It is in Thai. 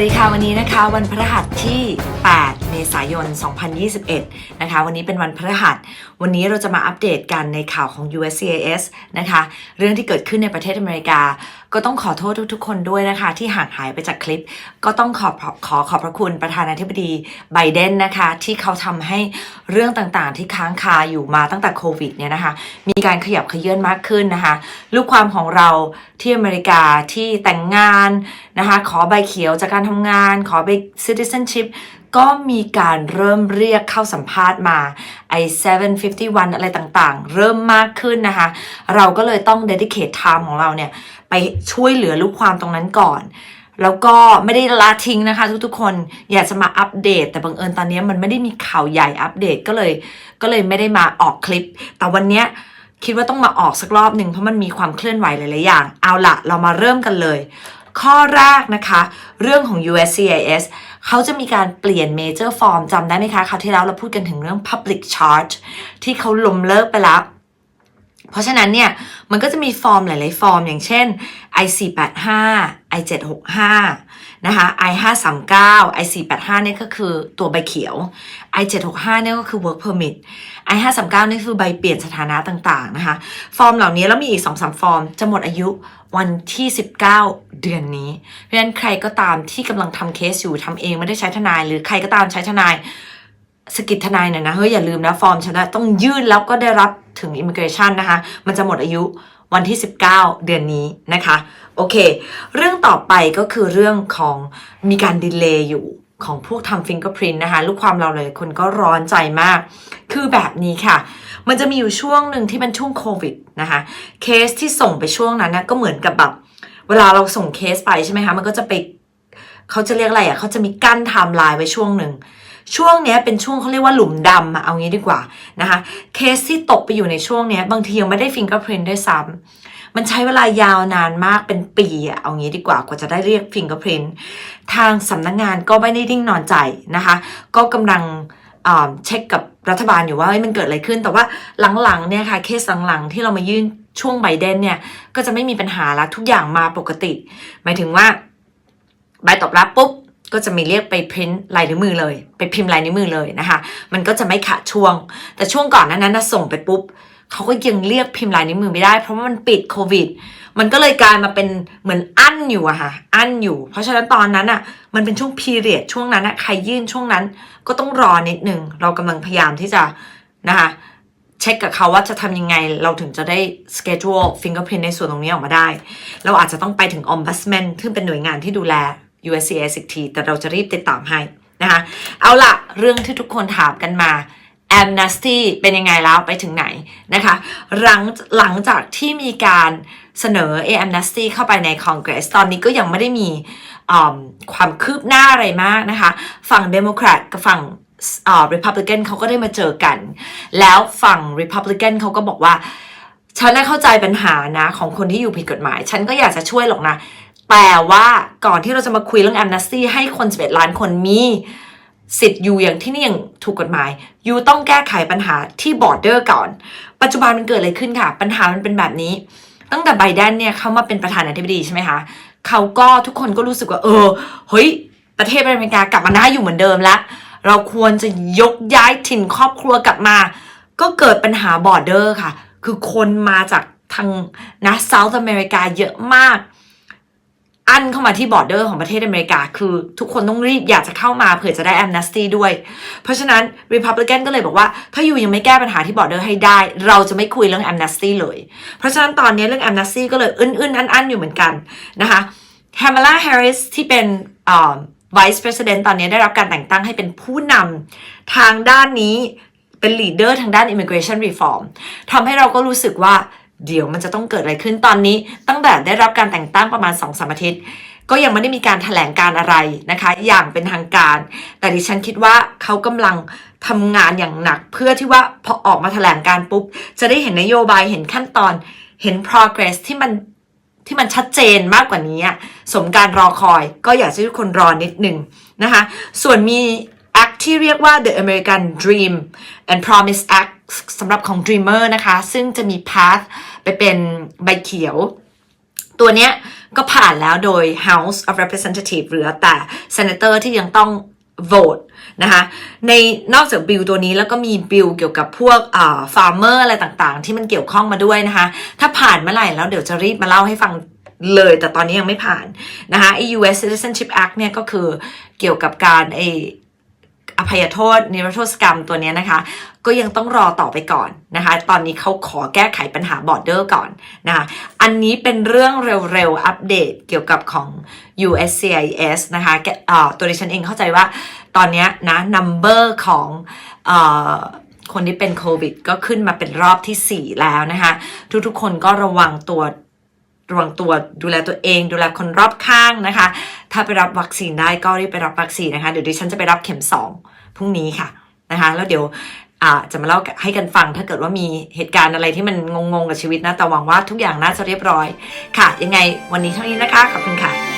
วัสดีค่ะวันนี้นะคะ วันพฤหัสที่ 8 เมษายน 2021 นะคะ วันนี้เป็นวันพฤหัส วันนี้เราจะมาอัปเดตกันในข่าวของ USCIS นะคะ เรื่องที่เกิดขึ้นในประเทศอเมริกา ก็ต้องขอโทษทุกๆ คนด้วยนะคะ ที่ห่างหายไปจากคลิป ก็ต้องขอบขอขอบพระคุณประธานาธิบดีไบเดนนะคะ ที่เขาทำให้เรื่องต่างๆ ที่ค้างคาอยู่มาตั้งแต่โควิดเนี่ยนะคะ มีการขยับขยื่นมากขึ้นนะคะ ลูกความของเราที่อเมริกาที่แต่งงานนะคะ ขอใบเขียวจากการทำงาน ขอใบ citizenship ก็มีการเริ่มเรียกเข้าสัมภาษณ์มาไอ751 อะไรต่างๆ เริ่มมากขึ้นนะคะ เราก็เลยต้อง dedicate time ของเราเนี่ย ไปช่วยเหลือลูกความตรงนั้นก่อน แล้วก็ไม่ได้ละทิ้งนะคะ ทุกๆคนอยากจะมาอัปเดต แต่บังเอิญตอนนี้มันไม่ได้มีข่าวใหญ่อัปเดตก็เลย ก็เลยไม่ได้มาออกคลิป แต่วันเนี้ยคิดว่าต้องมาออกสักรอบหนึ่งเพราะมันมีความเคลื่อนไหวหลายๆอย่าง เอาละเรามาเริ่มกันเลย ข้อแรกนะคะ เรื่องของ USCIS เขาจะมีการเปลี่ยน major form จำได้ไหมคะ คราวที่แล้วเราพูดกันถึงเรื่อง public charge ที่เขาล้มเลิกไปแล้ว เพราะฉะนั้นเนี่ยมันก็จะมีฟอร์มหลาย ๆ ฟอร์ม อย่างเช่น i 4 8 5 i 7 6 5นะคะ i 5 3 9 i 4 8 5เนี่ยก็คือตัวใบเขียว i 7 6 5เนี่ยก็คือ work permit i 5 3 9นี่คือใบเปลี่ยนสถานะต่าง ๆ นะคะ ฟอร์มเหล่านี้แล้วมีอีก 2-3 ฟอร์ม จะหมดอายุวันที่ 19 เดือนนี้ เพราะฉะนั้นใครก็ตามที่กำลังทำเคสอยู่ทำเองไม่ได้ใช้ทนาย หรือใครก็ตามใช้ทนาย สกิดทนายหน่อยนะ เฮ้ย อย่าลืมนะ ฟอร์มฉันะต้องยื่นแล้วก็ได้รับถึง Immigration นะคะ มันจะหมดอายุวันที่ 19 เดือนนี้นะคะ โอเค เรื่องต่อไปก็คือเรื่องของมีการดีเลย์อยู่ของพวกทำฟิงเกอร์พรินนะคะ ลูกความเราเลยคนก็ร้อนใจมาก คือแบบนี้ค่ะ มันจะมีอยู่ช่วงหนึ่งที่เป็นช่วงโควิดนะคะ เคสที่ส่งไปช่วงนั้นนะก็เหมือนกับแบบ เวลาเราส่งเคสไปใช่ไหมคะ มันก็จะไปเขาจะเรียกอะไรอะเขาจะมีกั้นไทม์ไลน์ไว้ช่วงหนึ่ง ช่วงเนี้ยเป็นช่วงเขาเรียกว่าหลุมดำอะเอางี้ดีกว่านะคะ เคสที่ตกไปอยู่ในช่วงเนี้ยบางทียังไม่ได้ฟิงเกอร์พรินด้วยซ้ำมันใช้เวลายาวนานมากเป็นปีอะเอางี้ดีกว่ากว่าจะได้เรียกฟิงเกอร์พรินทางสำนักงงานก็ไม่ได้นิ่งนอนใจนะคะ ก็กำลังเช็คกับรัฐบาลอยู่ว่ามันเกิดอะไรขึ้น แต่ว่าหลังๆเนี่ยค่ะเคสหลังๆที่เรามายื่นช่วงไบเดนเนี่ยก็จะไม่มีปัญหาละทุกอย่างมาปกติ หมายถึงว่าใบตอบรับปุ๊บ ก็จะมีเรียกไปพิมพ์ลายนิ้วมือเลย ไปพิมพ์ลายนิ้วมือเลยนะคะ มันก็จะไม่ขาดช่วง แต่ช่วงก่อนนั้นนะส่งไปปุ๊บเขาก็ยังเรียกพิมพ์ลายนิ้วมือไม่ได้ เพราะว่ามันปิดโควิด มันก็เลยกลายมาเป็นเหมือนอั้นอยู่อะค่ะอั้นอยู่ เพราะฉะนั้นตอนนั้นอะมันเป็นช่วงพีเรียดช่วงนั้นอะใครยื่นช่วงนั้นก็ต้องรอนิดนึงเรากำลังพยายามที่จะนะคะเช็คกับเขาว่าจะทำยังไงเราถึงจะได้ schedule fingerprint ในส่วนตรงนี้ออกมาได้ เราอาจจะต้องไปถึง ombudsman ซึ่งเป็นหน่วยงานที่ดูแล USCIS อีกทีแต่เราจะรีบติดตามให้นะคะ เอาละเรื่องที่ทุกคนถามกันมา amnesty เป็นยังไงแล้วไปถึงไหนนะคะ หลังหลังจากที่มีการเสนอ amnesty เข้าไปใน Congress ตอนนี้ก็ยังไม่ได้มีความคืบหน้าอะไรมากนะคะ ฝั่ง Democrat กับฝั่งอ่า Republican เขาก็ได้มาเจอกัน แล้วฝั่ง Republican เขาก็บอกว่า ฉันเข้าใจปัญหานะของคนที่อยู่ผิดกฎหมาย ฉันก็อยากจะช่วยหรอกนะ แต่ว่าก่อนที่เราจะมาคุยเรื่อง amnesty ให้คน 11 ล้านคนมีสิทธิ์อยู่อย่างที่นี่อย่างถูกกฎหมายยูต้องแก้ไขปัญหาที่ border ก่อน ปัจจุบันมันเกิดอะไรขึ้นค่ะ ปัญหามันเป็นแบบนี้ ตั้งแต่ไบเดนเนี่ยเขามาเป็นประธานาธิบดีใช่ไหมคะเขาก็ทุกคนก็รู้สึกว่า เออเฮ้ย ประเทศอเมริกากลับมาน่าอยู่เหมือนเดิมแล้วเราควรจะยกย้ายถิ่นครอบครัวกลับมา ก็เกิดปัญหาบอร์เดอร์ค่ะ คือคนมาจากทางนะเซาท์อเมริกาเยอะมาก อันเข้ามาที่บอร์เดอร์ของประเทศอเมริกา คือทุกคนต้องรีบอยากจะเข้ามาเผื่อจะได้แอมเนสตี้ด้วย เพราะฉะนั้น Republican ก็เลยบอกว่า ถ้าอยู่ยังไม่แก้ปัญหาที่บอร์เดอร์ให้ได้ เราจะไม่คุยเรื่องแอมเนสตี้เลย เพราะฉะนั้นตอนนี้เรื่องแอมเนสตี้ก็เลยอึนๆอันๆอยู่เหมือนกันนะคะ h a m a l a Harris ที่เป็นอ่า Vice President ตอนนี้ได้รับการแต่งตั้งให้เป็นผู้นำทางด้านนี้เป็นลีดเดอร์ทางด้าน immigration reform ทำให้เราก็รู้สึกว่า เดี๋ยวมันจะต้องเกิดอะไรขึ้นตอนนี้ ตั้งแต่ได้รับการแต่งตั้งประมาณ2อสามอาทิตย์ ก็ยังไม่ได้มีการถแถลงการอะไรนะคะ อย่างเป็นทางการ แต่ดิฉันคิดว่าเขากำลังทำงานอย่างหนัก เพื่อที่ว่าพอออกมาถแถลงการปุ๊บ จะได้เห็นนโยบายเห็นขั้นตอนเห็น progress ที่มันที่มันชัดเจนมากกว่านี้ สมการรอคอยก็อยากให้ทุกคนรอนิดหนึ่งนะคะ ส่วนมี ที่เรียกว่า The American Dream and Promise Act สำหรับของ Dreamer นะคะ ซึ่งจะมี path ไปเป็นใบเขียว ตัวเนี้ยก็ผ่านแล้วโดย House of Representative เหลือแต่ Senator ที่ยังต้อง vote นะคะในนอกจากบิลตัวนี้แล้วก็มีบิลเกี่ยวกับพวกอ่า farmer อะไรต่างๆ ที่มันเกี่ยวข้องมาด้วยนะคะ ถ้าผ่านเมื่อไหร่แล้วเดี๋ยวจะรีบมาเล่าให้ฟังเลย แต่ตอนนี้ยังไม่ผ่านนะคะไอ้ US Citizenship Act เนี่ยก็คือเกี่ยวกับการไอ อภัยโทษนิรโทษกรรมตัวนี้นะคะ ก็ยังต้องรอต่อไปก่อนนะคะ ตอนนี้เขาขอแก้ไขปัญหาบอร์เดอร์ก่อนนะคะอันนี้เป็นเรื่องเร็วๆ อัปเดตเกี่ยวกับของ USCIS นะคะตัวดิฉันเองเข้าใจว่าตอนนี้ยนะ number ของอคนที่เป็นโควิด ก็ขึ้นมาเป็นรอบที่ 4 แล้วนะคะ ทุกๆคนก็ระวังตัวระวังตัวดูแลตัวเอง ดูแลคนรอบข้างนะคะ ถ้าไปรับวัคซีนได้ก็รีบไปรับวัคซีนนะคะ เดี๋ยวดิฉันจะไปรับเข็ม 2 พรุ่งนี้ค่ะนะคะ แล้วเดี๋ยวจะมาเล่าให้กันฟังถ้าเกิดว่ามีเหตุการณ์อะไรที่มันงงๆกับชีวิตนะ แต่หวังว่าทุกอย่างน่าจะเรียบร้อยค่ะ ยังไงวันนี้เท่านี้นะคะ ขอบคุณค่ะ